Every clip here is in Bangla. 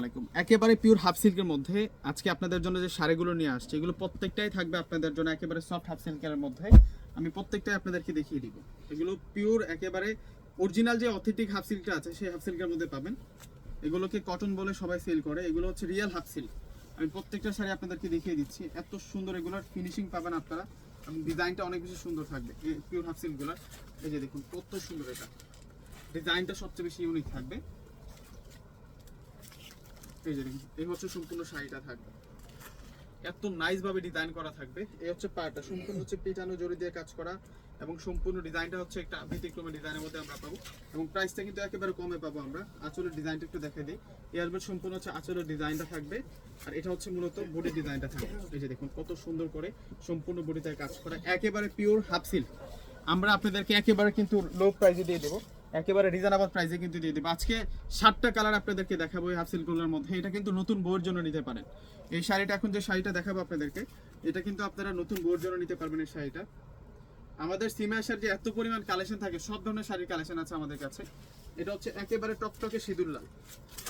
আলাইকুম। একেবারে পিওর হাফ সিল্কের মধ্যে আজকে আপনাদের জন্য যে শাড়িগুলো নিয়ে আসছে, এগুলো প্রত্যেকটাই থাকবে আপনাদের জন্য একেবারে সফট হাফ সিল্কের মধ্যে। আমি প্রত্যেকটাই আপনাদেরকে দেখিয়ে দিব। এগুলো পিওর একেবারে অরিজিনাল যে অথেন্টিক হাফ সিল্কটা আছে, সেই হাফ সিল্কের মধ্যে পাবেন। এগুলোকে কটন বলে সবাই সেল করে। এগুলো হচ্ছে রিয়েল হাফ সিল্ক আমি প্রত্যেকটা শাড়ি আপনাদেরকে দেখিয়ে দিচ্ছি। এত সুন্দর এগুলোর ফিনিশিং পাবেন আপনারা। এবং ডিজাইনটা অনেক বেশি সুন্দর থাকবে পিওর হাফ সিল্কগুলোর এই যে দেখুন, কত সুন্দর এটা। ডিজাইনটা সবচেয়ে বেশি ইউনিক থাকবে। এই যে এই হচ্ছে সম্পূর্ণ শাড়িটা থাকবে। এত নাইস ভাবে ডিজাইন করা থাকবে। এই হচ্ছে পাড়টা সম্পূর্ণ হচ্ছে পিটানো জড়ি দিয়ে কাজ করা এবং সম্পূর্ণ ডিজাইনটা হচ্ছে একটা ব্যতিক্রমী ডিজাইনের মধ্যে আমরা পাবো। এবং প্রাইসটা কিন্তু একেবারে কমে পাবো আমরা। আঁচলের ডিজাইনটা একটু দেখে দিই। এয়ারবেড সম্পূর্ণ হচ্ছে আঁচলের ডিজাইনটা থাকবে। আর এটা হচ্ছে মূলত বডি ডিজাইনটা থাকবে। এই যে দেখুন, কত সুন্দর করে সম্পূর্ণ বডিতে কাজ করা। একেবারে পিওর হাফ সিল্ক আমরা আপনাদেরকে একেবারে কিন্তু লো প্রাইসে দিয়ে দেবো। একেবারে রিজনেবল প্রাইসে কিন্তু দিয়ে দেবো। আজকে সাতটা কালার আপনাদেরকে দেখাবো এই হাফ সিল্কগুলোর মধ্যে। এটা কিন্তু নতুন বউয়ের জন্য নিতে পারেন। এই শাড়িটা এখন যে শাড়িটা দেখাবো আপনাদেরকে, এটা কিন্তু আপনারা নতুন বউয়ের জন্য নিতে পারবেন এই শাড়িটা। আমাদের সিমা আসার যে এত পরিমাণ কালেকশন থাকে, সব ধরনের শাড়ির কালেকশন আছে আমাদের কাছে। এটা হচ্ছে একেবারে টকটকে সিঁদুর লাল।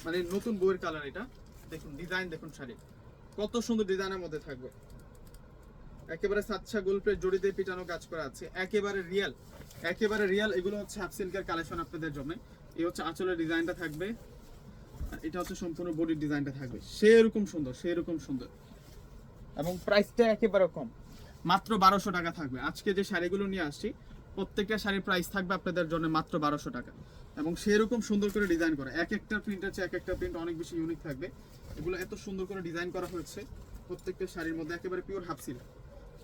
মানে নতুন বউয়ের কালার এটা। দেখুন ডিজাইন দেখুন শাড়ি। কত সুন্দর ডিজাইনের মধ্যে থাকবে। একেবারে সাতছা গোল্পের জড়ি দিয়ে পিটানো কাজ করা আছে। একেবারে রিয়েল একেবারে রিয়েল এগুলো হচ্ছে হাফ সিল্কের কালেকশন আপনাদের জন্য। এই হচ্ছে আঁচলের ডিজাইনটা থাকবে। এটা হচ্ছে সম্পূর্ণ বডির ডিজাইনটা থাকবে। সেরকম সুন্দর সেরকম সুন্দর। এবং প্রাইসটা একেবারে কম। মাত্র বারোশো টাকা থাকবে। আজকে যে শাড়িগুলো নিয়ে আসছি, প্রত্যেকটা শাড়ির প্রাইস থাকবে আপনাদের জন্য মাত্র বারোশো টাকা। এবং সেরকম সুন্দর করে ডিজাইন করা। এক একটা প্রিন্ট আছে এক একটা প্রিন্ট অনেক বেশি ইউনিক থাকবে। এগুলো এত সুন্দর করে ডিজাইন করা হয়েছে প্রত্যেকটা শাড়ির মধ্যে একেবারে পিওর হাফ সিল্ক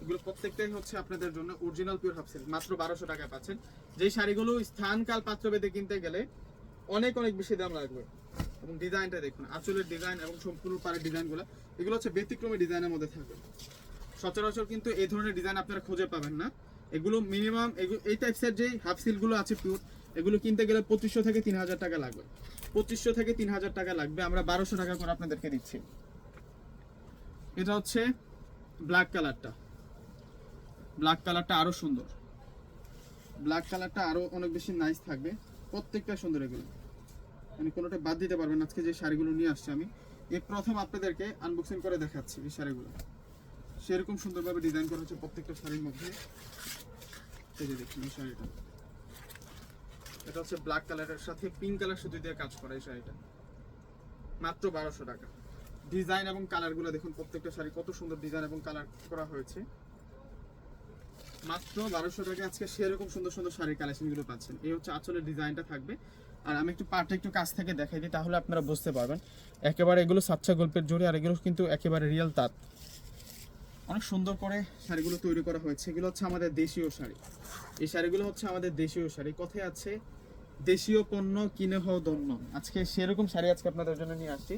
এগুলো প্রত্যেকটাই হচ্ছে আপনাদের জন্য অরিজিনাল পিওর হাফ সিল্ক মাত্র বারোশো টাকায় পাচ্ছেন। যেই শাড়িগুলো স্থানকাল পাত্রভেদে কিনতে গেলে অনেক অনেক বেশি দাম লাগবে। এবং ডিজাইনটা দেখুন, আঁচলের ডিজাইন এবং সম্পূর্ণ পাড়ের ডিজাইনগুলো, এগুলো হচ্ছে ব্যতিক্রমী ডিজাইনের মধ্যে থাকবে। সচরাচর কিন্তু এই ধরনের ডিজাইন আপনারা খুঁজে পাবেন না। এগুলো মিনিমাম এই টাইপসের যে হাফ সিলগুলো আছে পিওর এগুলো কিনতে গেলে পঁচিশশো থেকে তিন হাজার টাকা লাগবে। পঁচিশশো থেকে তিন হাজার টাকা লাগবে, আমরা বারোশো টাকা করে আপনাদেরকে দিচ্ছি। এটা হচ্ছে ব্ল্যাক কালারটা ব্ল্যাক কালারটা আরও সুন্দর। ব্ল্যাক কালারটা আরও অনেক বেশি নাইস থাকবে। প্রত্যেকটা সুন্দর এগুলো। মানে কোনোটা বাদ দিতে পারবেন আজকে যে শাড়িগুলো নিয়ে আসছি আমি। এই প্রথম আপনাদেরকে আনবক্সিং করে দেখাচ্ছি এই শাড়িগুলো। সেরকম সুন্দরভাবে ডিজাইন করা হচ্ছে প্রত্যেকটা শাড়ির মধ্যে। এই যে দেখুন এই শাড়িটা। এটা হচ্ছে ব্ল্যাক কালারের সাথে পিঙ্ক কালার সুতো দিয়ে কাজ করা এই শাড়িটা। মাত্র বারোশো টাকা। ডিজাইন এবং কালারগুলো দেখুন, প্রত্যেকটা শাড়ি কত সুন্দর ডিজাইন এবং কালার করা হয়েছে। মাত্র বারোশো টাকা আজকে সেরকম সুন্দর সুন্দর শাড়ির কালেকশনগুলো পাচ্ছেন। এই হচ্ছে আঁচলের ডিজাইনটা থাকবে। আর আমি একটু পার্টটা একটু কাছ থেকে দেখাই দিই, তাহলে আপনারা বুঝতে পারবেন। একেবারে এগুলো সাচ্চা গল্পের জোরে আর এগুলো কিন্তু একেবারে রিয়েল তাঁত। অনেক সুন্দর করে শাড়িগুলো তৈরি করা হয়েছে। এগুলো হচ্ছে আমাদের দেশীয় শাড়ি। এই শাড়িগুলো হচ্ছে আমাদের দেশীয় শাড়ি। কথায় আছে, দেশীয় পণ্য কিনে হও দন্য আজকে সেরকম শাড়ি আজকে আপনাদের জন্য নিয়ে আসছি।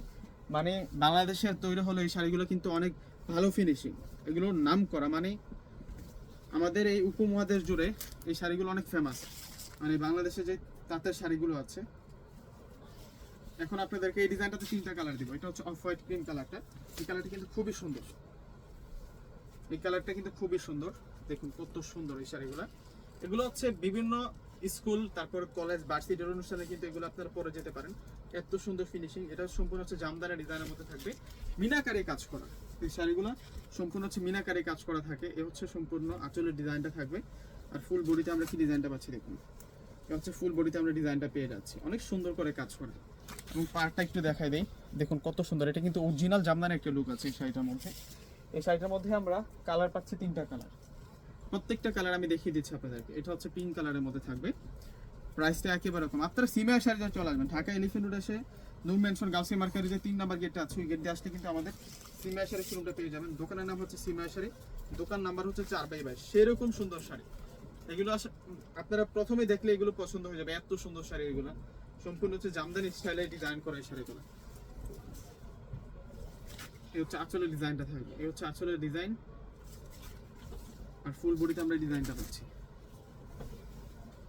মানে বাংলাদেশের তৈরি হলো এই শাড়িগুলো কিন্তু অনেক ভালো ফিনিশিং এগুলোর নাম করা মানে আমাদের এই উপমহাদেশ জুড়ে এই শাড়িগুলো অনেক ফেমাস মানে বাংলাদেশে যে তাঁতের শাড়িগুলো আছে। এখন আপনাদেরকে এই ডিজাইনটাতে তিনটা কালার দিব। এটা হচ্ছে অফ হোয়াইট ক্রিম কালারটা এই কালারটা কিন্তু খুবই সুন্দর। এই কালারটা কিন্তু খুবই সুন্দর। দেখুন কত সুন্দর এই শাড়িগুলো। এগুলো হচ্ছে বিভিন্ন স্কুল, তারপর কলেজ ভার্সিটির অনুষ্ঠানে কিন্তু এগুলো আপনারা পরে যেতে পারেন। এত সুন্দর ফিনিশিং এটা সম্পূর্ণ হচ্ছে জামদানি ডিজাইনের মধ্যে থাকবে। মিনাকারি কাজ করা। এই শাড়িগুলো সম্পূর্ণ হচ্ছে মিনাকারি কাজ করা থাকে। এ হচ্ছে সম্পূর্ণ আঁচলের ডিজাইনটা থাকবে। আর ফুল বডিতে আমরা কি ডিজাইনটা পাচ্ছি দেখুন। এটা হচ্ছে ফুল বডিতে আমরা ডিজাইনটা পেয়ে যাচ্ছি। অনেক সুন্দর করে কাজ করা। এবং পাড়টা একটু দেখাই দেই। দেখুন কত সুন্দর। এটা কিন্তু অরিজিনাল জামদানি একটা লুক আছে এই শাড়িটার মধ্যে। এই শাড়িটার মধ্যে আমরা কালার পাচ্ছি তিনটা কালার। প্রত্যেকটা কালার আমি দেখিয়ে দিচ্ছি আপনাদেরকে। এটা হচ্ছে পিঙ্ক কালারের মধ্যে থাকবে। প্রাইসটা একেবারে কম। আপনারা সিমে শাড়ি যা চলে আসবেন। ঢাকা এলিফেন্ট রোড এসে নূর মেনশন গাউসি মার্কেটের যে তিন নাম্বার গেটটা আছে, ওই গেট দিয়ে আসলে কিন্তু আমাদের সিমা শাড়ি শোরুমটা পেয়ে যাবেন। দোকানের নাম হচ্ছে সিমা শাড়ি দোকান নাম্বার হচ্ছে চার বাই বাইশ। সেরকম সুন্দর শাড়ি। এগুলো আপনারা প্রথমে দেখলে এগুলো পছন্দ হয়ে যাবে। এত সুন্দর শাড়ি এগুলো। সম্পূর্ণ হচ্ছে জামদানি স্টাইলে ডিজাইন করা এই শাড়িগুলো। এই হচ্ছে আঁচলের ডিজাইনটা থাকবে। এই হচ্ছে আঁচলের ডিজাইন আর ফুল বডিতে আমরা ডিজাইনটা পাচ্ছি।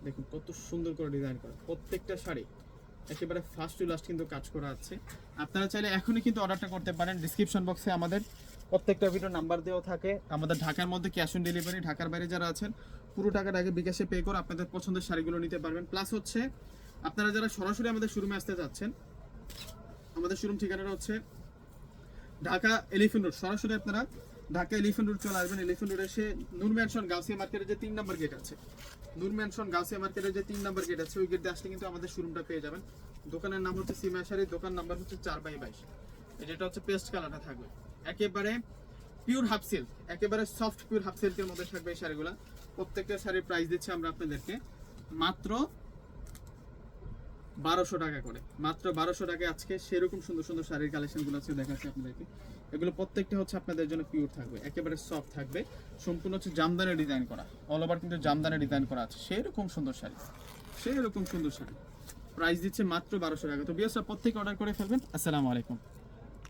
দেখুন কত সুন্দর করে ডিজাইন করা। প্রত্যেকটা শাড়ি একেবারে ফার্স্ট টু লাস্ট কিন্তু কাজ করা আছে। আপনারা চাইলে এখনই কিন্তু অর্ডারটা করতে পারেন। ডিসক্রিপশন বক্সে আমাদের প্রত্যেকটা ভিডিও নাম্বার দেওয়া থাকে। আমাদের ঢাকার মধ্যে ক্যাশ অন ডেলিভারি ঢাকার বাইরে যারা আছেন, পুরো টাকাটা আগে বিকাশে পে করে আপনাদের পছন্দের শাড়িগুলো নিতে পারবেন। প্লাস হচ্ছে, আপনারা যারা সরাসরি আমাদের শোরুমে আসতে যাচ্ছেন, আমাদের শোরুম ঠিকানাটা হচ্ছে ঢাকা এলিফেন্ট রোড। সরাসরি আপনারা ঢাকা এলিফেন্ট রোড চলে আসবেন। এলিফেন্ট রোড এসে নূর ম্যানশন গাউসিয়া মার্কেটের যে তিন নম্বর গেট আছে। নূর ম্যানশন গাউসিয়া মার্কেটের যে তিন নম্বর গেট আছে, ওই গেট আসলে কিন্তু আমাদের শোরুমটা পেয়ে যাবেন। দোকানের নাম হচ্ছে সিমাশারি দোকান নাম্বার হচ্ছে চার বাই বাইশ। যেটা হচ্ছে পেস্ট কালারটা থাকবে। একেবারে পিওর হাফ সিল্ক একেবারে সফট পিওর হাফ সিল্কের মধ্যে থাকবে এই শাড়িগুলো। প্রত্যেকটা শাড়ির প্রাইস দিচ্ছি আমরা আপনাদেরকে। মাত্র বারোশো টাকা করে। মাত্র বারোশো টাকা আজকে সেরকম সুন্দর সুন্দর শাড়ির কালেকশনগুলো আছে দেখাচ্ছি আপনাদেরকে। এগুলো প্রত্যেকটা হচ্ছে আপনাদের জন্য পিওর থাকবে, একেবারে সফট থাকবে। সম্পূর্ণ হচ্ছে জামদানি ডিজাইন করা। অল ওভার কিন্তু জামদানি ডিজাইন করা আছে। সেরকম সুন্দর শাড়ি। সেরকম সুন্দর শাড়ি। প্রাইস দিচ্ছে মাত্র বারোশো টাকা। তো বিয়াসরা প্রত্যেকে অর্ডার করে ফেলবেন। আসসালামু আলাইকুম।